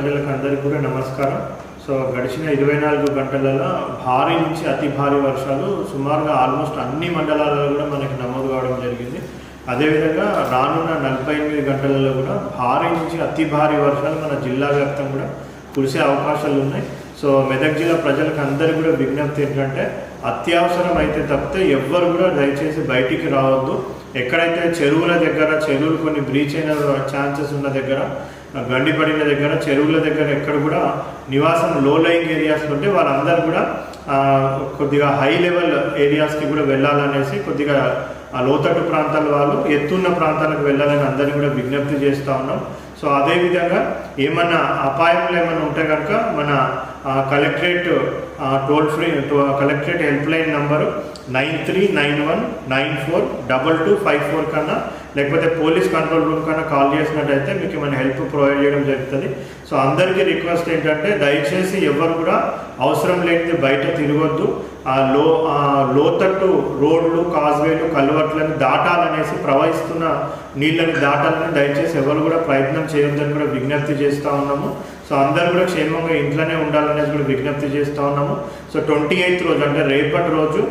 ప్రజలకు అందరికీ కూడా నమస్కారం. సో గడిచిన ఇరవై నాలుగు గంటలలో భారీ నుంచి అతి భారీ వర్షాలు సుమారుగా ఆల్మోస్ట్ అన్ని మండలాలలో కూడా మనకి నమోదు కావడం జరిగింది. అదేవిధంగా రానున్న నలభై ఎనిమిది గంటలలో కూడా భారీ నుంచి అతి భారీ వర్షాలు మన జిల్లా వ్యాప్తం కూడా కురిసే అవకాశాలు ఉన్నాయి. సో మెదక్ జిల్లా ప్రజలకు అందరికీ కూడా విజ్ఞప్తి ఏంటంటే అత్యవసరం అయితే తప్పితే ఎవ్వరు కూడా దయచేసి బయటికి రావద్దు. ఎక్కడైతే చెరువుల దగ్గర చెరువులు కొన్ని బ్రీచ్ అయిన ఛాన్సెస్ ఉన్న దగ్గర గండి పడిన దగ్గర చెరువుల దగ్గర ఎక్కడ కూడా నివాసం లో లయింగ్ ఏరియాస్ ఉంటే వాళ్ళందరూ కూడా కొద్దిగా హై లెవెల్ ఏరియాస్కి కూడా వెళ్ళాలనేసి కొద్దిగా ఆ లోతట్టు ప్రాంతాల వాళ్ళు ఎత్తున్న ప్రాంతాలకు వెళ్ళాలని అందరినీ కూడా విజ్ఞప్తి చేస్తూ ఉన్నాం. సో అదేవిధంగా ఏమన్నా అపాయములు ఏమైనా ఉంటే కనుక మన collectorate toll free collectorate help line number nine three nine one nine four double two five four కన్నా లేకపోతే పోలీస్ కంట్రోల్ రూమ్ కన్నా కాల్ చేసినట్టయితే మీకు ఏమైనా హెల్ప్ ప్రొవైడ్ చేయడం జరుగుతుంది. సో అందరికీ రిక్వెస్ట్ ఏంటంటే దయచేసి ఎవరు కూడా అవసరం లేనిది బయట తిరగొద్దు. ఆ లో లోతట్టు రోడ్లు కాజ్వేలు కల్వర్ట్లను దాటాలనేసి ప్రవహిస్తున్న నీళ్ళని దాటాలని దయచేసి ఎవరు కూడా ప్రయత్నం చేయొద్దని కూడా విజ్ఞప్తి చేస్తూ ఉన్నాము. సో అందరూ కూడా క్షేమంగా ఇంట్లోనే ఉండాలనేది కూడా విజ్ఞప్తి చేస్తూ ఉన్నాము. సో ట్వంటీ ఎయిత్ రోజు అంటే రేపటి రోజు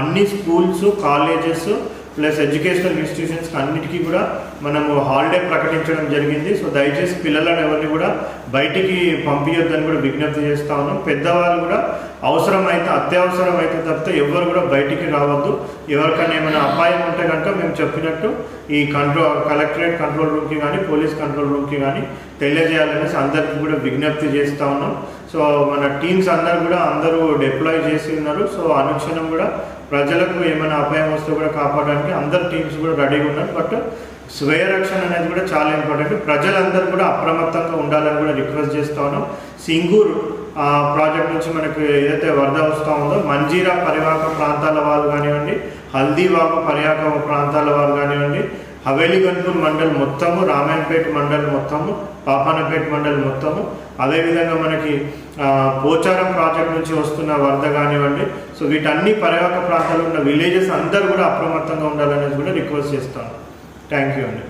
అన్ని స్కూల్స్ కాలేజెస్ ప్లస్ ఎడ్యుకేషనల్ ఇన్స్టిట్యూషన్స్కి అన్నిటికీ కూడా మనము హాలిడే ప్రకటించడం జరిగింది. సో దయచేసి పిల్లలను ఎవరిని కూడా బయటికి పంపించొద్దని కూడా విజ్ఞప్తి చేస్తూ ఉన్నాం. పెద్దవాళ్ళు కూడా అవసరమైతే అత్యవసరం అయితే తప్పితే ఎవరు కూడా బయటికి రావద్దు. ఎవరికైనా ఏమైనా అపాయం ఉంటే కనుక మేము చెప్పినట్టు ఈ కంట్రోల్ కలెక్టరేట్ కంట్రోల్ రూమ్కి కానీ పోలీస్ కంట్రోల్ రూమ్కి కానీ తెలియజేయాలనేసి అందరికీ కూడా విజ్ఞప్తి చేస్తూ ఉన్నాం. సో మన టీమ్స్ అందరు కూడా అందరూ డిప్లాయ్ చేసి ఉన్నారు. సో అనుక్షణం కూడా ప్రజలకు ఏమైనా అపాయం వస్తే కూడా కాపాడడానికి అందరు టీమ్స్ కూడా రెడీగా ఉన్నారు. బట్ స్వయ రక్షణ అనేది కూడా చాలా ఇంపార్టెంట్. ప్రజలందరూ కూడా అప్రమత్తంగా ఉండాలని కూడా రిక్వెస్ట్ చేస్తా ఉన్నాం. సింగూర్ ఆ, ప్రాజెక్ట్ నుంచి మనకు ఏదైతే వరద వస్తూ ఉందో మంజీరా పరివాహక ప్రాంతాల వాళ్ళు కానివ్వండి హల్దీవాగు పర్యాక ప్రాంతాల వాళ్ళు కానివ్వండి హవేలీ మండలి మండల్ మొత్తము రామాయణపేట మండల్ మొత్తము పాపానపేట మండల్ మొత్తము అదేవిధంగా మనకి పోచారం ప్రాజెక్ట్ నుంచి వస్తున్న వరద కానివ్వండి సో వీటన్ని పరివాహక ప్రాంతాల్లో ఉన్న విలేజెస్ అందరూ కూడా అప్రమత్తంగా ఉండాలనేది కూడా రిక్వెస్ట్ చేస్తాను థ్యాంక్ యూ అండి.